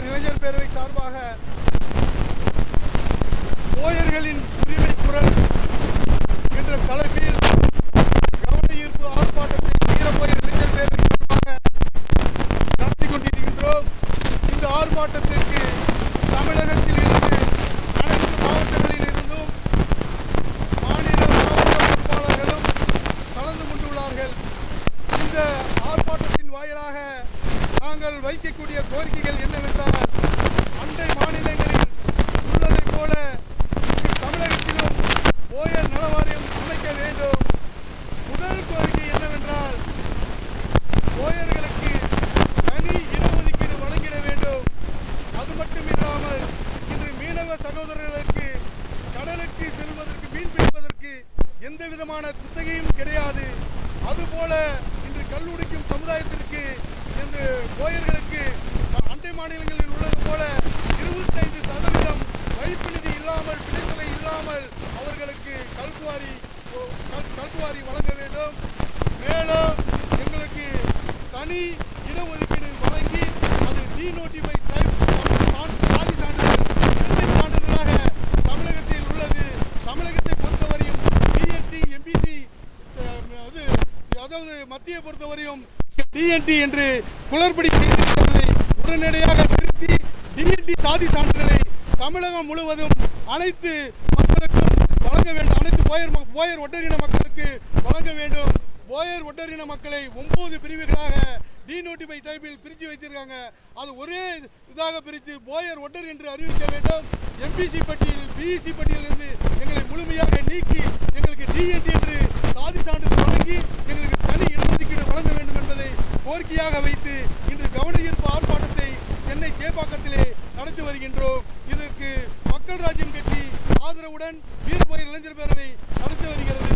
Boer இளைஞர் பேரவை சார்பாக ஓயர்களின் உரிமை குரல் என்ற தலைப்பில் கவன ஈர்ப்பு ஆர்ப்பாட்டத்தை வீரப்போயர் இளைஞர் பேரவை சார்பாக நடத்தி கொண்டிருக்கின்றோம். இந்த ஆர்ப்பாட்டத்திற்கு தமிழகத்தில் நாங்கள் வைக்கக்கூடிய கோரிக்கைகள் என்னவென்றால் அண்டை மாநிலங்களில் உள்ளதைப் போல தமிழகத்திலும் ஓயர் நலவாரியம் அமைக்க வேண்டும். முதல் கோரிக்கை என்னவென்றால் ஓயர்களுக்கு தனி இடஒதுக்கீடு வழங்கிட வேண்டும். அது மட்டும் இல்லாமல் இன்று மீனவ சகோதரர்களுக்கு கடலுக்கு செல்வதற்கு மீன் பிடிப்பதற்கு எந்த விதமான குத்தகையும் கிடையாது. அதுபோல கோயில்களுக்கு அண்டை மாநிலங்களில் உள்ளது போல இருபத்தைந்து சதவீதம் வைப்பு நிதி இல்லாமல் பிணைத்தொகை இல்லாமல் அவர்களுக்கு கல்குவாரி கல்குவாரி வழங்க வேண்டும். மேலும் எங்களுக்கு தனி இடஒதுக்கீடு வழங்கி அது டிநோட்டிஃபை டைப் சாதி சான்றிதழ் வெள்ளை சான்றிதழாக தமிழகத்தில் உள்ளது. தமிழகத்தை பொறுத்தவரையும் டிஎன்சி எம்பிசி அது அதாவது மத்திய பொறுத்தவரையும் டிஎன்டி என்று குளறுபடி செய்திருப்பதை உடனடியாக திருத்தி டிஎன்டி சாதி சான்றிதழை தமிழகம் முழுவதும் அனைத்து மக்களுக்கும் வழங்க வேண்டும். அனைத்து போயர் போயர் ஒட்டரின மக்களுக்கு வழங்க வேண்டும். போயர் ஒட்டரின மக்களை ஒன்பது பிரிவுகளாக டிநோட்டிஃபை டைப்பில் பிரித்து வைத்திருக்காங்க. அது ஒரே இதாக பிரித்து போயர் ஒட்டர் என்று அறிவிக்க வேண்டும். எம்பிசி பட்டியல் பிஇசி பட்டியலிருந்து எங்களை முழுமையாக நீக்கி எங்களுக்கு டிஎன்டி என்று சாதி சான்றிதழ் வழங்கி எங்களுக்கு தனி இடஒதுக்கீடு வழங்க வேண்டும் என்பதை கோரிக்கையாக வைத்து இன்று கவன ஈர்ப்பு ஆர்ப்பாட்டத்தை சென்னை சேப்பாக்கத்திலே நடத்தி வருகின்றோம். இதற்கு மக்கள் ராஜ்யம் கட்சி ஆதரவுடன் வீரபோயர் இளைஞர் பேரவை நடத்தி வருகிறது.